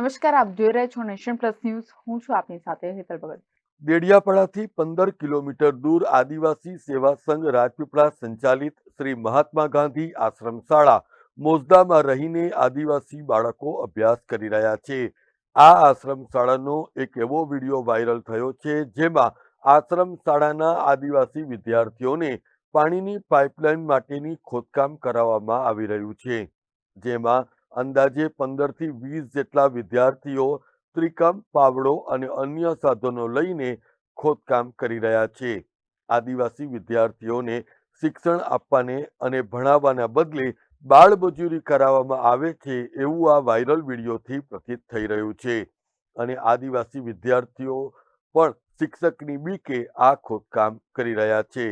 નમસ્કાર, આપ જોઈ રહ્યા છો નેશન પ્લસ ન્યૂઝ. હું છું આપની સાથે હેતલ ભગત. દેડિયાપાડાથી પંદર કિલોમીટર દૂર આદિવાસી સેવા સંઘ રાજપીપળા સંચાલિત શ્રી મહાત્મા ગાંધી આશ્રમ શાળા મોજદામાં રહીને આદિવાસી બાળકો અભ્યાસ કરી રહ્યા છે. આ આશ્રમ શાળાનો એક એવો વીડિયો વાયરલ થયો છે જેમાં આશ્રમ શાળાના આદિવાસી વિદ્યાર્થીઓને પાણીની પાઇપલાઇન માટેની ખોદકામ કરાવવામાં આવી રહ્યું છે. જેમાં અંદાજે પંદરથી વીસ જેટલા વિદ્યાર્થીઓ ત્રિકમ, પાવડો અને અન્ય સાધનો લઈને ખોદકામ કરી રહ્યા છે. આદિવાસી વિદ્યાર્થીઓને શિક્ષણ આપવાને અને ભણાવવાના બદલે બાળમજૂરી કરાવવામાં આવે છે એવું આ વાયરલ વિડીયોથી પ્રતીત થઈ રહ્યું છે. અને આદિવાસી વિદ્યાર્થીઓ પણ શિક્ષકની બીકે આ ખોદકામ કરી રહ્યા છે.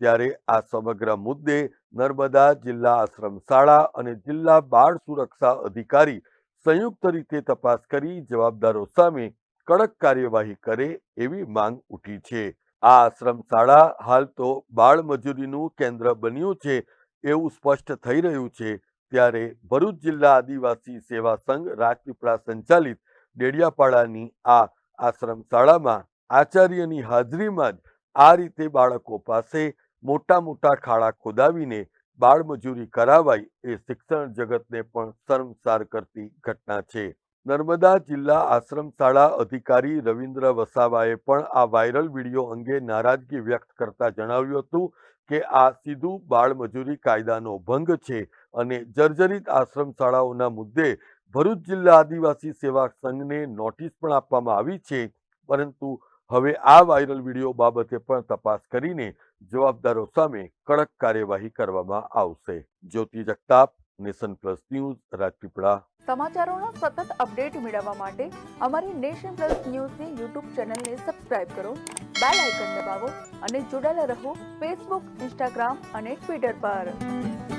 ત્યારે આ સમગ્ર મુદ્દે નર્મદા જિલ્લા આશ્રમ શાળા અને જિલ્લા બાળ સુરક્ષા અધિકારી સંયુક્ત રીતે તપાસ કરી જવાબદારો સામે કડક કાર્યવાહી કરે એવી માંગ ઉઠી છે. આ આશ્રમ શાળા હાલ તો બાળ મજૂરીનું કેન્દ્ર બન્યું છે એવું સ્પષ્ટ થઈ રહ્યું છે. ત્યારે ભરૂચ જિલ્લા આદિવાસી સેવા સંઘ રાજપીપળા સંચાલિત ડેડિયાપાડાની આ આશ્રમ શાળામાં આચાર્યની હાજરીમાં જ આ રીતે બાળકો પાસે મોટા મોટા ખાડા ખોદાવીને બાળમજૂરી કરાવાય એ શિક્ષણ જગતને પણ શર્મસાર કરતી ઘટના છે. નર્મદા જિલ્લા આશ્રમ શાળા અધિકારી રવિન્દ્ર વસાવાએ પણ આ વાયરલ વીડિયો અંગે નારાજગી વ્યક્ત કરતા જણાવ્યું હતું કે આ સીધું બાળમજૂરી કાયદાનો ભંગ છે અને જર્જરિત આશ્રમ શાળાઓના મુદ્દે ભરૂચ જિલ્લા આદિવાસી સેવા સંઘને નોટિસ પણ આપવામાં આવી છે. પરંતુ હવે આ વાયરલ વીડિયો બાબતે પણ તપાસ કરીને જવાબદારો સામે કડક કાર્યવાહી કરવામાં આવશે. Jyoti Jagtap nation plus news, Rajpipla. સમાચારોના સતત અપડેટ મેળવવા માટે અમારી નેશન પ્લસ ન્યૂઝની યુટ્યુબ ચેનલને સબસ્ક્રાઇબ કરો, બેલ આઇકન દબાવો અને જોડાયેલા રહો ફેસબુક, ઇન્સ્ટાગ્રામ અને ટ્વિટર પર.